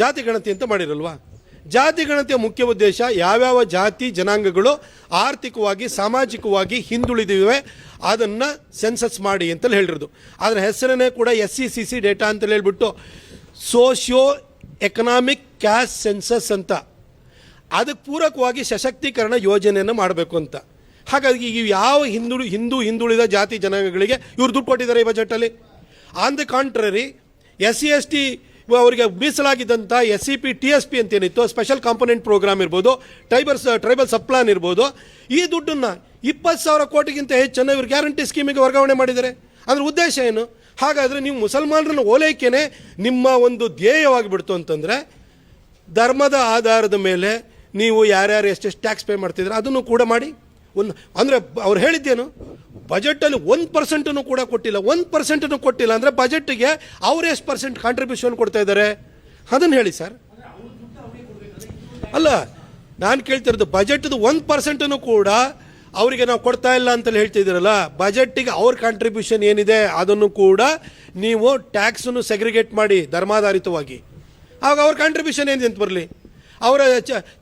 ಜಾತಿ ಗಣತಿ ಅಂತ ಮಾಡಿರಲ್ವಾ? ಜಾತಿ ಗಣತಿಯ ಮುಖ್ಯ ಉದ್ದೇಶ ಯಾವ್ಯಾವ ಜಾತಿ ಜನಾಂಗಗಳು ಆರ್ಥಿಕವಾಗಿ, ಸಾಮಾಜಿಕವಾಗಿ ಹಿಂದುಳಿದಿವೆ ಅದನ್ನು ಸೆನ್ಸಸ್ ಮಾಡಿ ಅಂತಲೇ ಹೇಳಿರೋದು. ಅದರ ಹೆಸರನ್ನೇ ಕೂಡ S C C C data ಅಂತಲೇ ಹೇಳ್ಬಿಟ್ಟು ಸೋಷಿಯೋ ಎಕನಾಮಿಕ್ ಕ್ಯಾಶ್ ಸೆನ್ಸಸ್ ಅಂತ. ಅದಕ್ಕೆ ಪೂರಕವಾಗಿ ಸಶಕ್ತೀಕರಣ ಯೋಜನೆಯನ್ನು ಮಾಡಬೇಕು ಅಂತ. ಹಾಗಾಗಿ ಈಗ ಯಾವ ಹಿಂದುಳಿ ಹಿಂದೂ, ಹಿಂದುಳಿದ ಜಾತಿ ಜನಾಂಗಗಳಿಗೆ ಇವ್ರು ದುಡ್ಡು ಕೊಟ್ಟಿದ್ದಾರೆ ಈ ಬಜೆಟಲ್ಲಿ on the contrary S C S T ಅವರಿಗೆ ಮೀಸಲಾಗಿದ್ದಂಥ S C P T S P ಅಂತ ಏನಿತ್ತು ಸ್ಪೆಷಲ್ ಕಾಂಪೊನೆಂಟ್ ಪ್ರೋಗ್ರಾಮ್ ಇರ್ಬೋದು ಟ್ರೈಬಲ್ಸ್ ಟ್ರೈಬಲ್ ಸಪ್ಲಾನ್ ಇರ್ಬೋದು. ಈ ದುಡ್ಡನ್ನು ಇಪ್ಪತ್ತು ಸಾವಿರ ಕೋಟಿಗಿಂತ ಹೆಚ್ಚನ್ನು ಇವ್ರು ಗ್ಯಾರಂಟಿ ಸ್ಕೀಮಿಗೆ ವರ್ಗಾವಣೆ ಮಾಡಿದ್ದಾರೆ. ಅದ್ರ ಉದ್ದೇಶ ಏನು? ಹಾಗಾದರೆ ನೀವು ಮುಸಲ್ಮಾನರನ್ನ ಓಲೈಕೆನೇ ನಿಮ್ಮ ಒಂದು ಧ್ಯೇಯವಾಗಿಬಿಡ್ತು ಅಂತಂದರೆ, ಧರ್ಮದ ಆಧಾರದ ಮೇಲೆ ನೀವು ಯಾರ್ಯಾರು ಎಷ್ಟೆಷ್ಟು ಟ್ಯಾಕ್ಸ್ ಪೇ ಮಾಡ್ತಿದ್ರೆ ಅದನ್ನು ಕೂಡ ಮಾಡಿ. ಒಂದು, ಅಂದರೆ ಅವ್ರು ಹೇಳಿದ್ದೇನು? ಬಜೆಟಲ್ಲಿ ಒಂದು ಪರ್ಸೆಂಟನ್ನು ಕೂಡ ಕೊಟ್ಟಿಲ್ಲ. ಒಂದು ಪರ್ಸೆಂಟನ್ನು ಕೊಟ್ಟಿಲ್ಲ ಅಂದರೆ ಬಜೆಟ್ಗೆ ಅವ್ರು ಎಷ್ಟು ಪರ್ಸೆಂಟ್ ಕಾಂಟ್ರಿಬ್ಯೂಷನ್ ಕೊಡ್ತಾ ಇದ್ದಾರೆ? ಅದನ್ನು ಹೇಳಿ ಸರ್. ಅಲ್ಲ, ನಾನು ಕೇಳ್ತಿರೋದು ಬಜೆಟ್ದು ಒಂದು ಪರ್ಸೆಂಟನ್ನು ಕೂಡ ಅವರಿಗೆ ನಾವು ಕೊಡ್ತಾ ಇಲ್ಲ ಅಂತಲೇ ಹೇಳ್ತಿದ್ದೀರಲ್ಲ ಬಜೆಟ್ಟಿಗೆ ಅವ್ರ ಕಾಂಟ್ರಿಬ್ಯೂಷನ್ ಏನಿದೆ ಅದನ್ನು ಕೂಡ ನೀವು ಟ್ಯಾಕ್ಸನ್ನು ಸೆಗ್ರಿಗೇಟ್ ಮಾಡಿ ಧರ್ಮಾಧಾರಿತವಾಗಿ. ಆವಾಗ ಅವ್ರ ಕಾಂಟ್ರಿಬ್ಯೂಷನ್ ಏನಿದೆ ಅಂತ ಬರಲಿ. ಅವರ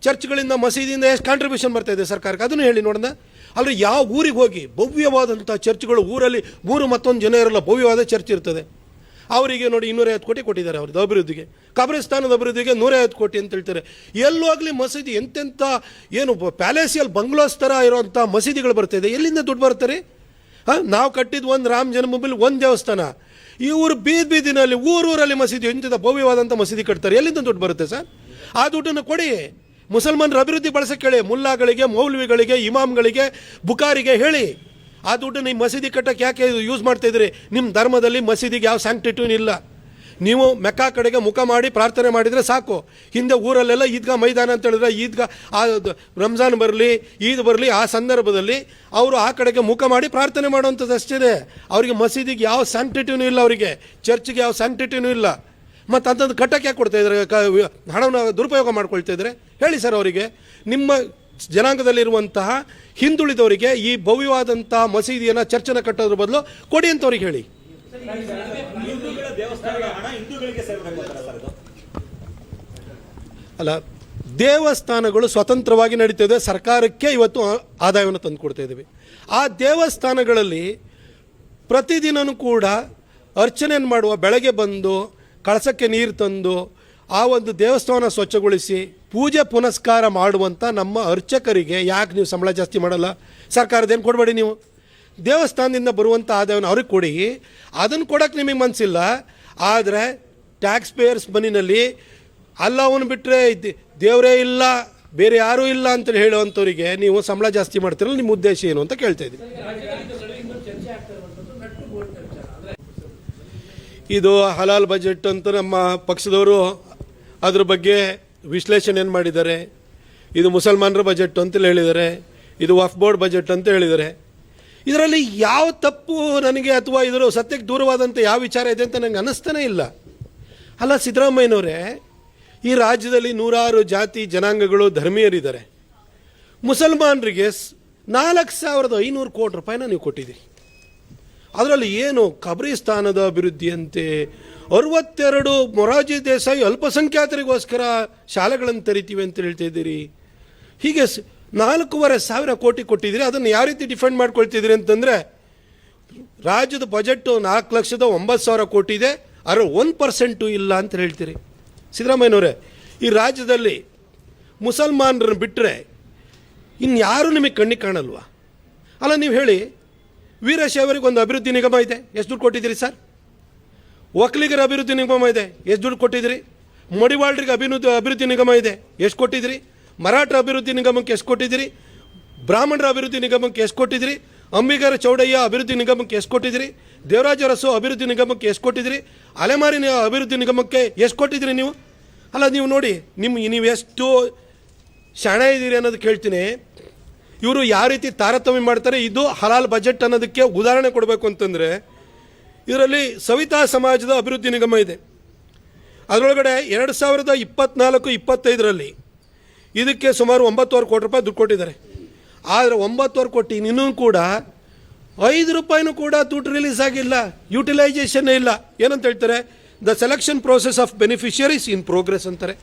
ಚರ್ಚ್ಗಳಿಂದ ಮಸೀದಿಯಿಂದ ಎಷ್ಟು ಕಾಂಟ್ರಿಬ್ಯೂಷನ್ ಬರ್ತಾ ಇದೆ ಸರ್ಕಾರಕ್ಕೆ? ಅದನ್ನು ಹೇಳಿ ನೋಡೋಣ. ಅಲ್ಲರಿ ಯಾವ ಊರಿಗೆ ಹೋಗಿ ಭವ್ಯವಾದಂಥ ಚರ್ಚ್ಗಳು ಊರಲ್ಲಿ ಊರು ಮತ್ತೊಂದು ಜನ ಇರಲ್ಲ, ಭವ್ಯವಾದ ಚರ್ಚ್ ಇರ್ತದೆ. ಅವರಿಗೆ ನೋಡಿ ಇನ್ನೂರೈವತ್ತು ಕೋಟಿ ಕೊಟ್ಟಿದ್ದಾರೆ ಅವ್ರದ್ದು ಅಭಿವೃದ್ಧಿಗೆ. ಕಬ್ರಿಸ್ತಾನದ ಅಭಿವೃದ್ಧಿಗೆ ನೂರೈವತ್ತು ಕೋಟಿ ಅಂತ ಹೇಳ್ತಾರೆ. ಎಲ್ಲೋಗ್ಲಿ ಮಸೀದಿ ಎಂತೆಂಥ ಏನು ಪ್ಯಾಲೇಸಿಯಲ್ಲಿ ಬಂಗ್ಲೋಸ್ ಥರ ಇರೋಂಥ ಮಸೀದಿಗಳು ಬರ್ತಾಯಿದೆ ಎಲ್ಲಿಂದ ದುಡ್ಡು ಬರ್ತಾರೆ ಹಾಂ? ನಾವು ಕಟ್ಟಿದ್ದು ಒಂದು ರಾಮ ಜನ್ಮಭೂಮಿಲಿ ಒಂದು ದೇವಸ್ಥಾನ. ಈ ಊರು ಬೀದಿ ಬೀದಿನಲ್ಲಿ ಊರೂರಲ್ಲಿ ಮಸೀದಿ ಎಂತಿದ ಭವ್ಯವಾದಂಥ ಮಸೀದಿ ಕಟ್ತಾರೆ. ಎಲ್ಲಿಂದ ದುಡ್ಡು ಬರುತ್ತೆ ಸರ್? ಆ ದುಡ್ಡನ್ನು ಕೊಡಿ. ಮುಸಲ್ಮಾನರ ಅಭಿವೃದ್ಧಿ ಬಳಸಕ್ಕೆ ಹೇಳಿ, ಮುಲ್ಲಾಗಳಿಗೆ, ಮೌಲ್ವಿಗಳಿಗೆ, ಇಮಾಮ್ಗಳಿಗೆ, ಬುಖಾರಿಗೆ ಹೇಳಿ, ಆ ದುಡ್ಡನ್ನು ಈ ಮಸೀದಿ ಕಟ್ಟಕ್ಕೆ ಯಾಕೆ ಯೂಸ್ ಮಾಡ್ತಾ ಇದ್ರಿ ನಿಮ್ಮ ಧರ್ಮದಲ್ಲಿ ಮಸೀದಿಗೆ ಯಾವ ಸ್ಯಾಂಕ್ಟಿಟ್ಯೂನ್ ಇಲ್ಲ. ನೀವು ಮೆಕ್ಕಾ ಕಡೆಗೆ ಮುಖ ಮಾಡಿ ಪ್ರಾರ್ಥನೆ ಮಾಡಿದರೆ ಸಾಕು. ಹಿಂದೆ ಊರಲ್ಲೆಲ್ಲ ಈದ್ಗಾ ಮೈದಾನ ಅಂತ ಹೇಳಿದ್ರೆ ಈದ್ಗಾ, ಆ ರಂಜಾನ್ ಬರಲಿ, ಈದ್ ಬರಲಿ, ಆ ಸಂದರ್ಭದಲ್ಲಿ ಅವರು ಆ ಕಡೆಗೆ ಮುಖ ಮಾಡಿ ಪ್ರಾರ್ಥನೆ ಮಾಡುವಂಥದ್ದು ಅಷ್ಟೇ ಅವರಿಗೆ ಮಸೀದಿಗೆ ಯಾವ ಸ್ಯಾಂಕ್ಟಿಟ್ಯೂನು ಇಲ್ಲ ಅವರಿಗೆ. ಚರ್ಚ್ಗೆ ಯಾವ ಸ್ಯಾಂಕ್ಟಿಟ್ಯೂನು ಇಲ್ಲ. ಮತ್ತು ಅಂಥದ್ದು ಕಟ್ಟಕ್ಕೆ ಯಾಕೆ ಕೊಡ್ತಾ ಇದ್ದಾರೆ? ಕ ಹಣವನ್ನು ದುರುಪಯೋಗ ಮಾಡ್ಕೊಳ್ತಾ ಇದ್ದಾರೆ. ಹೇಳಿ ಸರ್ ಅವರಿಗೆ, ನಿಮ್ಮ ಜನಾಂಗದಲ್ಲಿರುವಂತಹ ಹಿಂದುಳಿದವರಿಗೆ ಈ ಭವ್ಯವಾದಂತಹ ಮಸೀದಿಯನ್ನು ಚರ್ಚನ್ನು ಕಟ್ಟೋದ್ರ ಬದಲು ಕೊಡಿ ಅಂತ ಅವ್ರಿಗೆ ಹೇಳಿ. ಅಲ್ಲ, ದೇವಸ್ಥಾನಗಳು ಸ್ವತಂತ್ರವಾಗಿ ನಡೀತಿದೆ, ಸರ್ಕಾರಕ್ಕೆ ಇವತ್ತು ಆದಾಯವನ್ನು ತಂದು ಕೊಡ್ತಾ ಇದ್ದೀವಿ. ಆ ದೇವಸ್ಥಾನಗಳಲ್ಲಿ ಪ್ರತಿದಿನವೂ ಕೂಡ ಅರ್ಚನೆಯನ್ನು ಮಾಡುವ, ಬೆಳಗ್ಗೆ ಬಂದು, ಕಳಸಕ್ಕೆ ನೀರು ತಂದು ಆ ಒಂದು ದೇವಸ್ಥಾನ ಸ್ವಚ್ಛಗೊಳಿಸಿ ಪೂಜೆ ಪುನಸ್ಕಾರ ಮಾಡುವಂಥ ನಮ್ಮ ಅರ್ಚಕರಿಗೆ ಯಾಕೆ ನೀವು ಸಂಬಳ ಜಾಸ್ತಿ ಮಾಡಲ್ಲ? ಸರ್ಕಾರದೇನು ಕೊಡಬೇಡಿ ನೀವು? ದೇವಸ್ಥಾನದಿಂದ ಬರುವಂಥ ಆದಾಯವನ್ನು ಅವ್ರಿಗೆ ಕೊಡಿ. ಅದನ್ನು ಕೊಡೋಕ್ಕೆ ನಿಮಗೆ ಮನಸ್ಸಿಲ್ಲ ಆದರೆ ಟ್ಯಾಕ್ಸ್ ಪೇಯರ್ಸ್ ಮನಿನಲ್ಲಿ ಅಲ್ಲವನು ಬಿಟ್ಟರೆ ದೇವರೇ ಇಲ್ಲ, ಬೇರೆ ಯಾರೂ ಇಲ್ಲ ಅಂತೇಳಿ ಹೇಳುವಂಥವರಿಗೆ ನೀವು ಸಂಬಳ ಜಾಸ್ತಿ ಮಾಡ್ತಿರಲ್ಲ, ನಿಮ್ಮ ಉದ್ದೇಶ ಏನು ಅಂತ ಕೇಳ್ತಾ ಇದ್ದೀನಿ. ಇದು ಹಲಾಲ್ ಬಜೆಟ್ ಅಂತ ನಮ್ಮ ಪಕ್ಷದವರು ಅದ್ರ ಬಗ್ಗೆ ವಿಶ್ಲೇಷಣೆ ಏನು ಮಾಡಿದ್ದಾರೆ? ಇದು ಮುಸಲ್ಮಾನರ ಬಜೆಟ್ ಅಂತ ಹೇಳಿದ್ದಾರೆ. ಇದು ವಫ್ ಬೋರ್ಡ್ ಬಜೆಟ್ ಅಂತ ಹೇಳಿದ್ದಾರೆ. ಇದರಲ್ಲಿ ಯಾವ ತಪ್ಪು ನನಗೆ ಅಥವಾ ಇದರ ಸತ್ಯಕ್ಕೆ ದೂರವಾದಂಥ ಯಾವ ವಿಚಾರ ಇದೆ ಅಂತ ನನಗೆ ಅನ್ನಿಸ್ತಾನೆ ಇಲ್ಲ. ಅಲ್ಲ, ಸಿದ್ದರಾಮಯ್ಯನವರೇ, ಈ ರಾಜ್ಯದಲ್ಲಿ ನೂರಾರು ಜಾತಿ ಜನಾಂಗಗಳು ಧರ್ಮೀಯರಿದ್ದಾರೆ. ಮುಸಲ್ಮಾನರಿಗೆ ನಾಲ್ಕು ಸಾವಿರದ ಐನೂರು ಕೋಟಿ ರೂಪಾಯಿನ ನೀವು ಕೊಟ್ಟಿದ್ದೀರಿ. ಅದರಲ್ಲಿ ಏನು ಕಬ್ರಿಸ್ತಾನದ ಅಭಿವೃದ್ಧಿಯಂತೆ? ಅರವತ್ತೆರಡು ಮೊರಾರ್ಜಿ ದೇಸಾಯಿ ಅಲ್ಪಸಂಖ್ಯಾತರಿಗೋಸ್ಕರ ಶಾಲೆಗಳನ್ನು ತೆರಿತೀವಿ ಅಂತ ಹೇಳ್ತಾ ಇದ್ದೀರಿ. ಹೀಗೆ ನಾಲ್ಕೂವರೆ ಸಾವಿರ ಕೋಟಿ ಕೊಟ್ಟಿದ್ದೀರಿ. ಅದನ್ನು ಯಾವ ರೀತಿ ಡಿಫೆಂಡ್ ಮಾಡ್ಕೊಳ್ತಿದ್ದೀರಿ ಅಂತಂದರೆ, ರಾಜ್ಯದ ಬಜೆಟ್ಟು ನಾಲ್ಕು ಲಕ್ಷದ ಒಂಬತ್ತು ಸಾವಿರ ಕೋಟಿ ಇದೆ. ಅದರ ಒನ್ ಪರ್ಸೆಂಟು ಇಲ್ಲ ಅಂತ ಹೇಳ್ತೀರಿ. ಸಿದ್ದರಾಮಯ್ಯನವರೇ, ಈ ರಾಜ್ಯದಲ್ಲಿ ಮುಸಲ್ಮಾನರನ್ನು ಬಿಟ್ಟರೆ ಇನ್ಯಾರೂ ನಿಮಗೆ ಕಣ್ಣಿಗೆ ಕಾಣಲ್ವಾ? ಅಲ್ಲ, ನೀವು ಹೇಳಿ ವೀರಶೈವರಿಗೆ ಒಂದು ಅಭಿವೃದ್ಧಿ ನಿಗಮ ಇದೆ. ಎಷ್ಟು ದುಡ್ಡು ಕೊಟ್ಟಿದ್ದೀರಿ ಸರ್? ಒಕ್ಕಲಿಗರ ಅಭಿವೃದ್ಧಿ ನಿಗಮ ಇದೆ. ಎಷ್ಟು ದುಡ್ಡು ಕೊಟ್ಟಿದ್ದೀರಿ? ಮಡಿವಾಳರಿಗೆ ಅಭಿವೃದ್ಧಿ ಅಭಿವೃದ್ಧಿ ನಿಗಮ ಇದೆ. ಎಷ್ಟು ಕೊಟ್ಟಿದ್ದೀರಿ? ಮರಾಠ ಅಭಿವೃದ್ಧಿ ನಿಗಮಕ್ಕೆ ಎಷ್ಟು ಕೊಟ್ಟಿದ್ದೀರಿ? ಬ್ರಾಹ್ಮಣರ ಅಭಿವೃದ್ಧಿ ನಿಗಮಕ್ಕೆ ಎಷ್ಟು ಕೊಟ್ಟಿದ್ದೀರಿ? ಅಂಬಿಗರ ಚೌಡಯ್ಯ ಅಭಿವೃದ್ಧಿ ನಿಗಮಕ್ಕೆ ಎಷ್ಟು ಕೊಟ್ಟಿದ್ದೀರಿ? ದೇವರಾಜ ಅರಸು ಅಭಿವೃದ್ಧಿ ನಿಗಮಕ್ಕೆ ಎಷ್ಟು ಕೊಟ್ಟಿದ್ದೀರಿ? ಅಲೆಮಾರಿನ ಅಭಿವೃದ್ಧಿ ನಿಗಮಕ್ಕೆ ಎಷ್ಟು ಕೊಟ್ಟಿದ್ದೀರಿ ನೀವು? ಅಲ್ಲ, ನೀವು ನೋಡಿ ನಿಮ್ಮ ನೀವು ಎಷ್ಟು ಶಾಣ ಇದ್ದೀರಿ ಅನ್ನೋದು ಕೇಳ್ತೀನಿ. ಇವರು ಯಾವ ರೀತಿ ತಾರತಮ್ಯ ಮಾಡ್ತಾರೆ, ಇದು ಹಲಾಲ್ ಬಜೆಟ್ ಅನ್ನೋದಕ್ಕೆ ಉದಾಹರಣೆ ಕೊಡಬೇಕು ಅಂತಂದರೆ, ಇದರಲ್ಲಿ ಸವಿತಾ ಸಮಾಜದ ಅಭಿವೃದ್ಧಿ ನಿಗಮ ಇದೆ. ಅದರೊಳಗಡೆ ಎರಡು ಸಾವಿರದ ಇಪ್ಪತ್ನಾಲ್ಕು, ಇಪ್ಪತ್ತೈದರಲ್ಲಿ ಇದಕ್ಕೆ ಸುಮಾರು ಒಂಬತ್ತುವರೆ ಕೋಟಿ ರೂಪಾಯಿ ದುಡ್ಡು ಕೊಟ್ಟಿದ್ದಾರೆ. ಆದರೆ ಒಂಬತ್ತುವರೆ ಕೋಟಿ ಇನ್ನೂ ಕೂಡ ಐದು ರೂಪಾಯಿನೂ ಕೂಡ ದುಡ್ಡು ರಿಲೀಸ್ ಆಗಿಲ್ಲ ಯೂಟಿಲೈಸೇಷನ್ ಇಲ್ಲ. ಏನಂತ ಹೇಳ್ತಾರೆ? The selection process of beneficiaries in progress ಅಂತಾರೆ.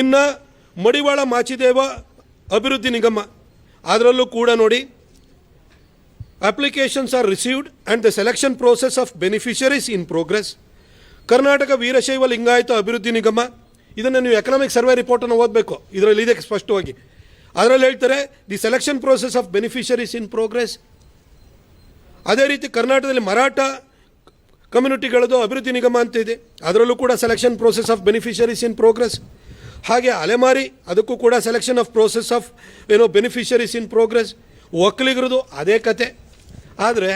ಇನ್ನು ಮಡಿವಾಳ ಮಾಚಿದೇವ ಅಭಿವೃದ್ಧಿ ನಿಗಮ ಅದರಲ್ಲೂ ಕೂಡ ನೋಡಿ applications are received and the selection process of beneficiaries in progress Karnataka Veerashaiva Lingayat ಅಭಿವೃದ್ಧಿ ನಿಗಮ, ಇದನ್ನು ನೀವು ಎಕನಾಮಿಕ್ ಸರ್ವೆ ರಿಪೋರ್ಟನ್ನು ಓದಬೇಕು. ಇದರಲ್ಲಿ ಇದೆ ಸ್ಪಷ್ಟವಾಗಿ. ಅದರಲ್ಲಿ ಹೇಳ್ತಾರೆ the selection process of beneficiaries in progress ಅದೇ ರೀತಿ ಕರ್ನಾಟಕದಲ್ಲಿ ಮರಾಠ ಕಮ್ಯುನಿಟಿಗಳದು ಅಭಿವೃದ್ಧಿ ನಿಗಮ ಅಂತ ಇದೆ. ಅದರಲ್ಲೂ ಕೂಡ selection process of beneficiaries in progress ಹಾಗೆ ಅಲೆಮಾರಿ, ಅದಕ್ಕೂ ಕೂಡ ಸೆಲೆಕ್ಷನ್ ಆಫ್ ಪ್ರೋಸೆಸ್ ಆಫ್ ಏನೋ ಬೆನಿಫಿಷರೀಸ್ ಇನ್ ಪ್ರೋಗ್ರೆಸ್ ಒಕ್ಕಲಿಗರದು ಅದೇ ಕತೆ. ಆದರೆ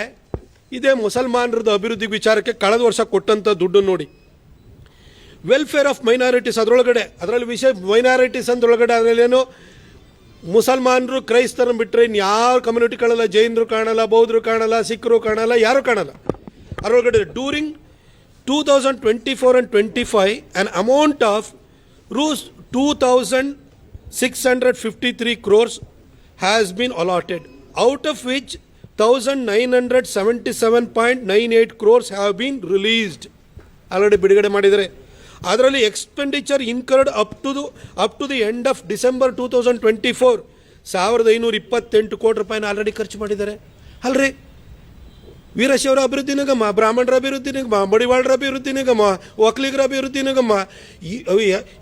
ಇದೇ ಮುಸಲ್ಮಾನರದ್ದು ಅಭಿವೃದ್ಧಿ ವಿಚಾರಕ್ಕೆ ಕಳೆದ ವರ್ಷ ಕೊಟ್ಟಂಥ ದುಡ್ಡು ನೋಡಿ. ವೆಲ್ಫೇರ್ ಆಫ್ ಮೈನಾರಿಟೀಸ್ ಅದರೊಳಗಡೆ, ಅದರಲ್ಲಿ ವಿಷಯ ಮೈನಾರಿಟೀಸ್ ಅಂದ್ರೊಳಗಡೆ ಅದರಲ್ಲೇನು ಮುಸಲ್ಮಾನರು ಕ್ರೈಸ್ತರನ್ನು ಬಿಟ್ಟರೆ ಇನ್ನು ಯಾವ ಕಮ್ಯುನಿಟಿ ಕಾಣಲ್ಲ, ಜೈನರು ಕಾಣಲ್ಲ, ಬೌದ್ಧರು ಕಾಣಲ್ಲ, ಸಿಖ್ರು ಕಾಣಲ್ಲ, ಯಾರೂ ಕಾಣಲ್ಲ. ಅದರೊಳಗಡೆ during two thousand twenty four and twenty five an amount of Rs two thousand six hundred fifty three crores has been allotted out of which thousand nine hundred seventy seven point nine eight crores have been released already ಬಿಡುಗಡೆ ಮಾಡಿದರೆ ಅದರಲ್ಲಿ expenditure incurred up to the up to the end of December two thousand twenty four ಸಾವಿರದ ಐನೂರ ಇಪ್ಪತ್ತೆಂಟು ಕೋಟಿ ರೂಪಾಯಿನ already ಖರ್ಚು ಮಾಡಿದ್ದಾರೆ. ಅಲ್ರಿ? ವೀರಶೈವರ ಅಭಿವೃದ್ಧಿ ನಿಗಮ, ಬ್ರಾಹ್ಮಣರ ಅಭಿವೃದ್ಧಿ ನಿಗಮ, ಮಡಿವಾಳರ ಅಭಿವೃದ್ಧಿ ನಿಗಮ, ಒಕ್ಕಲಿಗರ ಅಭಿವೃದ್ಧಿ ನಿಗಮ,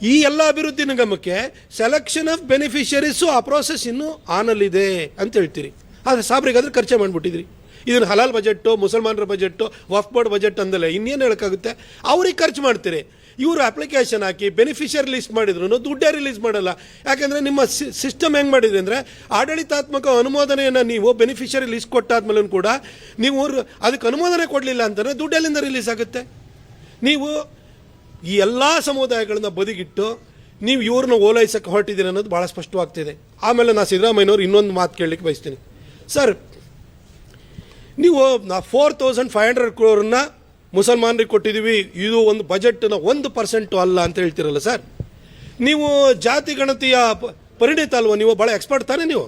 ಈ ಎಲ್ಲ ಅಭಿವೃದ್ಧಿ ನಿಗಮಕ್ಕೆ ಸೆಲೆಕ್ಷನ್ ಆಫ್ ಬೆನಿಫಿಷರೀಸು ಆ ಪ್ರೋಸೆಸ್ ಇನ್ನೂ ಆನಲ್ಲಿದೆ ಅಂತ ಹೇಳ್ತೀರಿ. ಆದರೆ ಸಾಬ್ರಿಗಾದ್ರೆ ಖರ್ಚೆ ಮಾಡಿಬಿಟ್ಟಿದ್ರಿ. ಇದನ್ನು ಹಲಾಲ್ ಬಜೆಟ್ಟು ಮುಸಲ್ಮಾನರ ಬಜೆಟ್ಟು ವಫ್ ಬೋರ್ಡ್ ಬಜೆಟ್ ಅಂದಲೇ ಇನ್ನೇನು ಹೇಳೋಕ್ಕಾಗುತ್ತೆ? ಅವ್ರಿಗೆ ಖರ್ಚು ಮಾಡ್ತೀರಿ. ಇವರು ಅಪ್ಲಿಕೇಶನ್ ಹಾಕಿ ಬೆನಿಫಿಷಿಯರ್ ಲಿಸ್ಟ್ ಮಾಡಿದ್ರು ದುಡ್ಡೇ ರಿಲೀಸ್ ಮಾಡಲ್ಲ. ಯಾಕಂದರೆ ನಿಮ್ಮ ಸಿಸ್ಟಮ್ ಹೆಂಗೆ ಮಾಡಿದೆ ಅಂದರೆ ಆಡಳಿತಾತ್ಮಕ ಅನುಮೋದನೆಯನ್ನು ನೀವು ಬೆನಿಫಿಷರಿ ಲಿಸ್ಟ್ ಕೊಟ್ಟಾದ್ಮೇಲೆ ಕೂಡ ನೀವು ಅದಕ್ಕೆ ಅನುಮೋದನೆ ಕೊಡಲಿಲ್ಲ ಅಂತಂದರೆ ದುಡ್ಡೆಲ್ಲಿಂದ ರಿಲೀಸ್ ಆಗುತ್ತೆ. ನೀವು ಈ ಎಲ್ಲ ಸಮುದಾಯಗಳನ್ನ ಬದಿಗಿಟ್ಟು ನೀವು ಇವ್ರನ್ನ ಓಲೈಸಕ್ಕೆ ಹೊರಟಿದ್ದೀರಿ ಅನ್ನೋದು ಭಾಳ ಸ್ಪಷ್ಟವಾಗ್ತಿದೆ. ಆಮೇಲೆ ನಾನು ಸಿದ್ದರಾಮಯ್ಯನವ್ರು ಇನ್ನೊಂದು ಮಾತು ಕೇಳಲಿಕ್ಕೆ ಬಯಸ್ತೀನಿ. ಸರ್, ನೀವು ನಾ ಫೋರ್ ತೌಸಂಡ್ ಫೈವ್ ಹಂಡ್ರೆಡ್ ಕ್ರೋರನ್ನ ಮುಸಲ್ಮಾನರಿಗೆ ಕೊಟ್ಟಿದ್ದೀವಿ, ಇದು ಒಂದು ಬಜೆಟ್ನ ಒಂದು ಪರ್ಸೆಂಟು ಅಲ್ಲ ಅಂತ ಹೇಳ್ತಿರಲ್ಲ ಸರ್. ನೀವು ಜಾತಿ ಗಣತಿಯ ಪರಿಣಿತ ಅಲ್ವ? ನೀವು ಭಾಳ ಎಕ್ಸ್ಪರ್ಟ್ ತಾನೇ ನೀವು.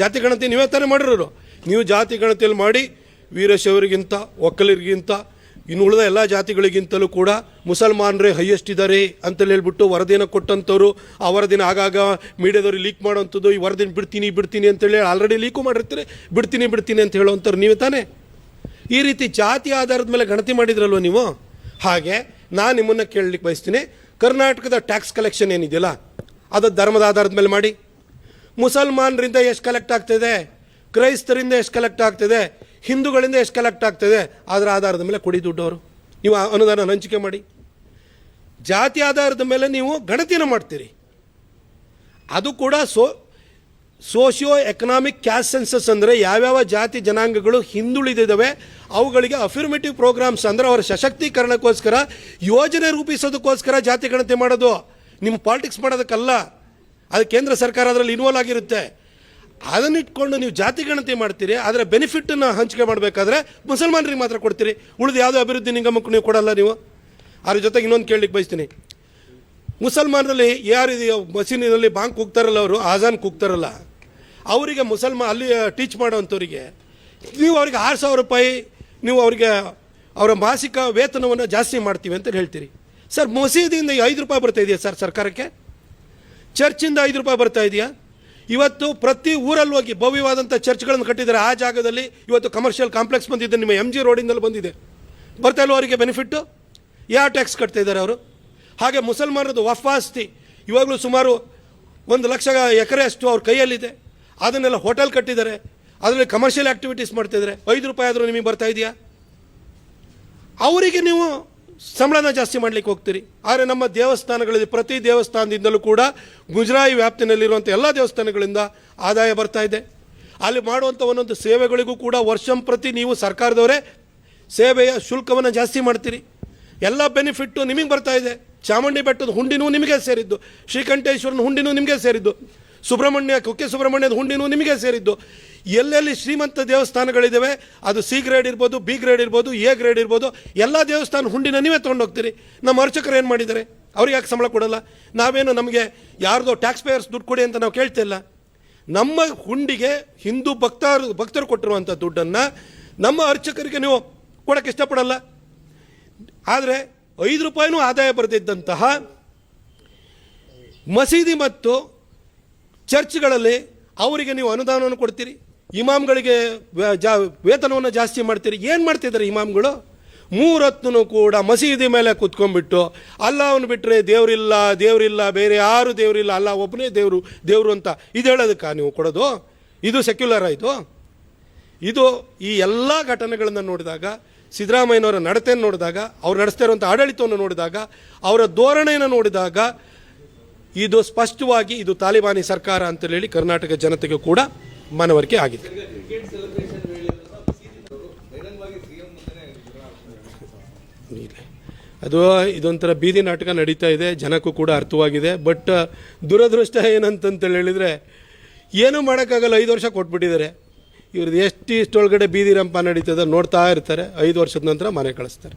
ಜಾತಿ ಗಣತಿ ನೀವೇ ತಾನೇ ಮಾಡಿರೋರು. ನೀವು ಜಾತಿ ಗಣತಿಯಲ್ಲಿ ಮಾಡಿ ವೀರಶೈವರಿಗಿಂತ ಒಕ್ಕಲಿರಿಗಿಂತ ಇನ್ನು ಉಳಿದ ಎಲ್ಲ ಜಾತಿಗಳಿಗಿಂತಲೂ ಕೂಡ ಮುಸಲ್ಮಾನರೇ ಹೈಯೆಸ್ಟ್ ಇದ್ದಾರೆ ಅಂತೇಳಿ ಹೇಳ್ಬಿಟ್ಟು ವರದಿನ ಕೊಟ್ಟಂಥವ್ರು, ಆ ವರದಿನ ಆಗಾಗ ಮೀಡಿಯಾದವ್ರಿಗೆ ಲೀಕ್ ಮಾಡೋವಂಥದ್ದು, ಈ ವರದಿನ ಬಿಡ್ತೀನಿ ಬಿಡ್ತೀನಿ ಅಂತೇಳಿ ಆಲ್ರೆಡಿ ಲೀಕು ಮಾಡಿರ್ತೀರಿ. ಬಿಡ್ತೀನಿ ಬಿಡ್ತೀನಿ ಅಂತ ಹೇಳುವಂಥವ್ರು ನೀವೇ ತಾನೇ. ಈ ರೀತಿ ಜಾತಿ ಆಧಾರದ ಮೇಲೆ ಗಣತಿ ಮಾಡಿದ್ರಲ್ವ ನೀವು? ಹಾಗೆ ನಾನು ನಿಮ್ಮನ್ನು ಕೇಳಲಿಕ್ಕೆ ಬಯಸ್ತೀನಿ. ಕರ್ನಾಟಕದ ಟ್ಯಾಕ್ಸ್ ಕಲೆಕ್ಷನ್ ಏನಿದೆಯಲ್ಲ, ಅದು ಧರ್ಮದ ಆಧಾರದ ಮೇಲೆ ಮಾಡಿ. ಮುಸಲ್ಮಾನರಿಂದ ಎಷ್ಟು ಕಲೆಕ್ಟ್ ಆಗ್ತಿದೆ? ಕ್ರೈಸ್ತರಿಂದ ಎಷ್ಟು ಕಲೆಕ್ಟ್ ಆಗ್ತಿದೆ? ಹಿಂದೂಗಳಿಂದ ಎಷ್ಟು ಕಲೆಕ್ಟ್ ಆಗ್ತದೆ? ಅದರ ಆಧಾರದ ಮೇಲೆ ಕೊಡಿ ದುಡ್ಡವರು. ನೀವು ಅನುದಾನ ಹಂಚಿಕೆ ಮಾಡಿ. ಜಾತಿ ಆಧಾರದ ಮೇಲೆ ನೀವು ಗಣತಿನ ಮಾಡ್ತೀರಿ. ಅದು ಕೂಡ so socio economic caste census ಅಂದರೆ ಯಾವ್ಯಾವ ಜಾತಿ ಜನಾಂಗಗಳು ಹಿಂದುಳಿದಿದ್ದಾವೆ, ಅವುಗಳಿಗೆ ಅಫಿರ್ಮೇಟಿವ್ ಪ್ರೋಗ್ರಾಮ್ಸ್ ಅಂದರೆ ಅವರ ಸಶಕ್ತೀಕರಣಕ್ಕೋಸ್ಕರ, ಯೋಜನೆ ರೂಪಿಸೋದಕ್ಕೋಸ್ಕರ ಜಾತಿ ಗಣತಿ ಮಾಡೋದು. ನಿಮ್ಮ ಪಾಲಿಟಿಕ್ಸ್ ಮಾಡೋದಕ್ಕಲ್ಲ. ಅದು ಕೇಂದ್ರ ಸರ್ಕಾರ ಅದರಲ್ಲಿ ಇನ್ವಾಲ್ವ್ ಆಗಿರುತ್ತೆ. ಅದನ್ನಿಟ್ಕೊಂಡು ನೀವು ಜಾತಿ ಗಣತಿ ಮಾಡ್ತೀರಿ ಅದರ ಬೆನಿಫಿಟನ್ನು ಹಂಚಿಕೆ ಮಾಡಬೇಕಾದ್ರೆ ಮುಸಲ್ಮಾನರಿಗೆ ಮಾತ್ರ ಕೊಡ್ತೀರಿ. ಉಳಿದು ಯಾವುದೇ ಅಭಿವೃದ್ಧಿ ನಿಗಮಕ್ಕೂ ನೀವು ಕೊಡಲ್ಲ ನೀವು. ಅದ್ರ ಜೊತೆಗೆ ಇನ್ನೊಂದು ಕೇಳಲಿಕ್ಕೆ ಬಯಸ್ತೀನಿ. ಮುಸಲ್ಮಾನರಲ್ಲಿ ಯಾರು ಮಸೀನಿನಲ್ಲಿ ಬಾಂಕ್ ಕೂಗ್ತಾರಲ್ಲ ಅವರು, ಆಜಾನ್ ಕೂಗ್ತಾರಲ್ಲ. ಅವರಿಗೆ ಮುಸಲ್ಮಾ ಅಲ್ಲಿ ಟೀಚ್ ಮಾಡೋವಂಥವ್ರಿಗೆ. ನೀವು ಅವ್ರಿಗೆ ಆರು ಸಾವಿರ ರೂಪಾಯಿ, ನೀವು ಅವರಿಗೆ ಅವರ ಮಾಸಿಕ ವೇತನವನ್ನು ಜಾಸ್ತಿ ಮಾಡ್ತೀವಿ ಅಂತ ಹೇಳ್ತೀರಿ. ಸರ್, ಮಸೀದಿಯಿಂದ ಐದು ರೂಪಾಯಿ ಬರ್ತಾ ಇದೆಯಾ ಸರ್ ಸರ್ಕಾರಕ್ಕೆ? ಚರ್ಚಿಂದ ಐದು ರೂಪಾಯಿ ಬರ್ತಾ ಇದೆಯಾ? ಇವತ್ತು ಪ್ರತಿ ಊರಲ್ಲಿ ಹೋಗಿ ಭವ್ಯವಾದಂಥ ಚರ್ಚ್ಗಳನ್ನು ಕಟ್ಟಿದ್ದಾರೆ. ಆ ಜಾಗದಲ್ಲಿ ಇವತ್ತು ಕಮರ್ಷಿಯಲ್ ಕಾಂಪ್ಲೆಕ್ಸ್ ಬಂದಿದೆ, ನಿಮ್ಮ ಎಂ ಜಿ ರೋಡಿಂದಲ್ಲಿ ಬಂದಿದೆ. ಬರ್ತಾ ಇಲ್ವ ಅವರಿಗೆ ಬೆನಿಫಿಟ್ಟು ಯಾವ ಟ್ಯಾಕ್ಸ್ ಕಟ್ತಾ ಇದ್ದಾರೆ ಅವರು? ಹಾಗೆ ಮುಸಲ್ಮಾನರದ್ದು ವಫಾಸ್ತಿ, ಇವಾಗಲೂ ಸುಮಾರು ಒಂದು ಲಕ್ಷ ಎಕರೆ ಅಷ್ಟು ಅವ್ರ ಕೈಯಲ್ಲಿದೆ. ಅದನ್ನೆಲ್ಲ ಹೋಟೆಲ್ ಕಟ್ಟಿದ್ದಾರೆ. ಅದರಲ್ಲಿ ಕಮರ್ಷಿಯಲ್ ಆ್ಯಕ್ಟಿವಿಟೀಸ್ ಮಾಡ್ತಿದ್ದಾರೆ. ಐದು ರೂಪಾಯಿ ಆದರೂ ನಿಮಗೆ ಬರ್ತಾ ಇದೆಯಾ? ಅವರಿಗೆ ನೀವು ಸಂಬಳನ ಜಾಸ್ತಿ ಮಾಡಲಿಕ್ಕೆ ಹೋಗ್ತೀರಿ. ಆದರೆ ನಮ್ಮ ದೇವಸ್ಥಾನಗಳಲ್ಲಿ ಪ್ರತಿ ದೇವಸ್ಥಾನದಿಂದಲೂ ಕೂಡ ಗುಜರಾಯಿ ವ್ಯಾಪ್ತಿನಲ್ಲಿರುವಂಥ ಎಲ್ಲ ದೇವಸ್ಥಾನಗಳಿಂದ ಆದಾಯ ಬರ್ತಾ ಇದೆ. ಅಲ್ಲಿ ಮಾಡುವಂಥ ಒಂದೊಂದು ಸೇವೆಗಳಿಗೂ ಕೂಡ ವರ್ಷಂಪ್ರತಿ ನೀವು ಸರ್ಕಾರದವರೇ ಸೇವೆಯ ಶುಲ್ಕವನ್ನು ಜಾಸ್ತಿ ಮಾಡ್ತೀರಿ. ಎಲ್ಲ ಬೆನಿಫಿಟ್ಟು ನಿಮಗೆ ಬರ್ತಾ ಇದೆ. ಚಾಮುಂಡಿ ಬೆಟ್ಟದ ಹುಂಡಿನೂ ನಿಮಗೆ ಸೇರಿದ್ದು. ಶ್ರೀಕಂಠೇಶ್ವರನ ಹುಂಡಿನೂ ನಿಮಗೆ ಸೇರಿದ್ದು. ಸುಬ್ರಹ್ಮಣ್ಯ, ಕುಕ್ಕೆ ಸುಬ್ರಹ್ಮಣ್ಯದ ಹುಂಡಿನೂ ನಿಮಗೆ ಸೇರಿದ್ದು. ಎಲ್ಲೆಲ್ಲಿ ಶ್ರೀಮಂತ ದೇವಸ್ಥಾನಗಳಿದ್ದಾವೆ ಅದು ಸಿ ಗ್ರೇಡ್ ಇರ್ಬೋದು, ಬಿ ಗ್ರೇಡ್ ಇರ್ಬೋದು, ಎ ಗ್ರೇಡ್ ಇರ್ಬೋದು, ಎಲ್ಲ ದೇವಸ್ಥಾನ ಹುಂಡಿನ ನೀವೇ ತೊಗೊಂಡೋಗ್ತೀರಿ. ನಮ್ಮ ಅರ್ಚಕರು ಏನು ಮಾಡಿದ್ದಾರೆ? ಅವ್ರಿಗೆ ಯಾಕೆ ಸಂಬಳ ಕೊಡಲ್ಲ? ನಾವೇನು ನಮಗೆ ಯಾರ್ದೋ ಟ್ಯಾಕ್ಸ್ ಪೇಯರ್ಸ್ ದುಡ್ಡು ಕೊಡಿ ಅಂತ ನಾವು ಕೇಳ್ತಿಲ್ಲ ನಮ್ಮ ಹುಂಡಿಗೆ ಹಿಂದೂ ಭಕ್ತರು ಭಕ್ತರು ಕೊಟ್ಟಿರುವಂಥ ದುಡ್ಡನ್ನು ನಮ್ಮ ಅರ್ಚಕರಿಗೆ ನೀವು ಕೊಡೋಕ್ಕೆ ಇಷ್ಟಪಡಲ್ಲ. ಆದರೆ ಐದು ರೂಪಾಯಿನೂ ಆದಾಯ ಬರೆದಿದ್ದಂತಹ ಮಸೀದಿ ಮತ್ತು ಚರ್ಚ್ಗಳಲ್ಲಿ ಅವರಿಗೆ ನೀವು ಅನುದಾನವನ್ನು ಕೊಡ್ತೀರಿ, ಇಮಾಮ್ಗಳಿಗೆ ಜಾ, ವೇತನವನ್ನು ಜಾಸ್ತಿ ಮಾಡ್ತೀರಿ, ಏನು ಮಾಡ್ತಿದ್ದಾರೆ ಇಮಾಮ್ಗಳು? ಮೂರತ್ನೂ ಕೂಡ ಮಸೀದಿ ಮೇಲೆ ಕುತ್ಕೊಂಡ್ಬಿಟ್ಟು ಅಲ್ಲವನ್ನು ಬಿಟ್ಟರೆ ದೇವರಿಲ್ಲ ದೇವರಿಲ್ಲ, ಬೇರೆ ಯಾರು ದೇವರಿಲ್ಲ, ಅಲ್ಲ, ಒಬ್ಬನೇ ದೇವರು ದೇವರು ಅಂತ ಇದು ಹೇಳೋದಕ್ಕ ನೀವು ಕೊಡೋದು? ಇದು ಸೆಕ್ಯುಲರ್ ಆಯಿತು ಇದು? ಈ ಎಲ್ಲ ಘಟನೆಗಳನ್ನು ನೋಡಿದಾಗ, ಸಿದ್ದರಾಮಯ್ಯನವರ ನಡತೆಯನ್ನು ನೋಡಿದಾಗ, ಅವ್ರು ನಡೆಸ್ತಾ ಇರುವಂಥ ಆಡಳಿತವನ್ನು ನೋಡಿದಾಗ, ಅವರ ಧೋರಣೆಯನ್ನು ನೋಡಿದಾಗ ಇದು ಸ್ಪಷ್ಟವಾಗಿ ಇದು ತಾಲಿಬಾನಿ ಸರ್ಕಾರ ಅಂತ ಹೇಳಿ ಕರ್ನಾಟಕ ಜನತೆಗೆ ಕೂಡ ಮನವರಿಕೆ ಆಗಿದೆ. ಅದು ಇದೊಂಥರ ಬೀದಿ ನಾಟಕ ನಡೀತಾ ಇದೆ, ಜನಕ್ಕೂ ಕೂಡ ಅರ್ಥವಾಗಿದೆ. ಬಟ್, ದುರದೃಷ್ಟ ಏನಂತಂತ ಹೇಳಿದರೆ, ಏನೂ ಮಾಡೋಕ್ಕಾಗಲ್ಲ, ಐದು ವರ್ಷ ಕೊಟ್ಬಿಟ್ಟಿದ್ದಾರೆ. ಇವ್ರದ್ದು ಎಷ್ಟು ಇಷ್ಟೊಳಗಡೆ ಬೀದಿ ರಂಪ ನಡೀತದೆ ನೋಡ್ತಾ ಇರ್ತಾರೆ, ಐದು ವರ್ಷದ ನಂತರ ಮನೆ ಕಳಿಸ್ತಾರೆ.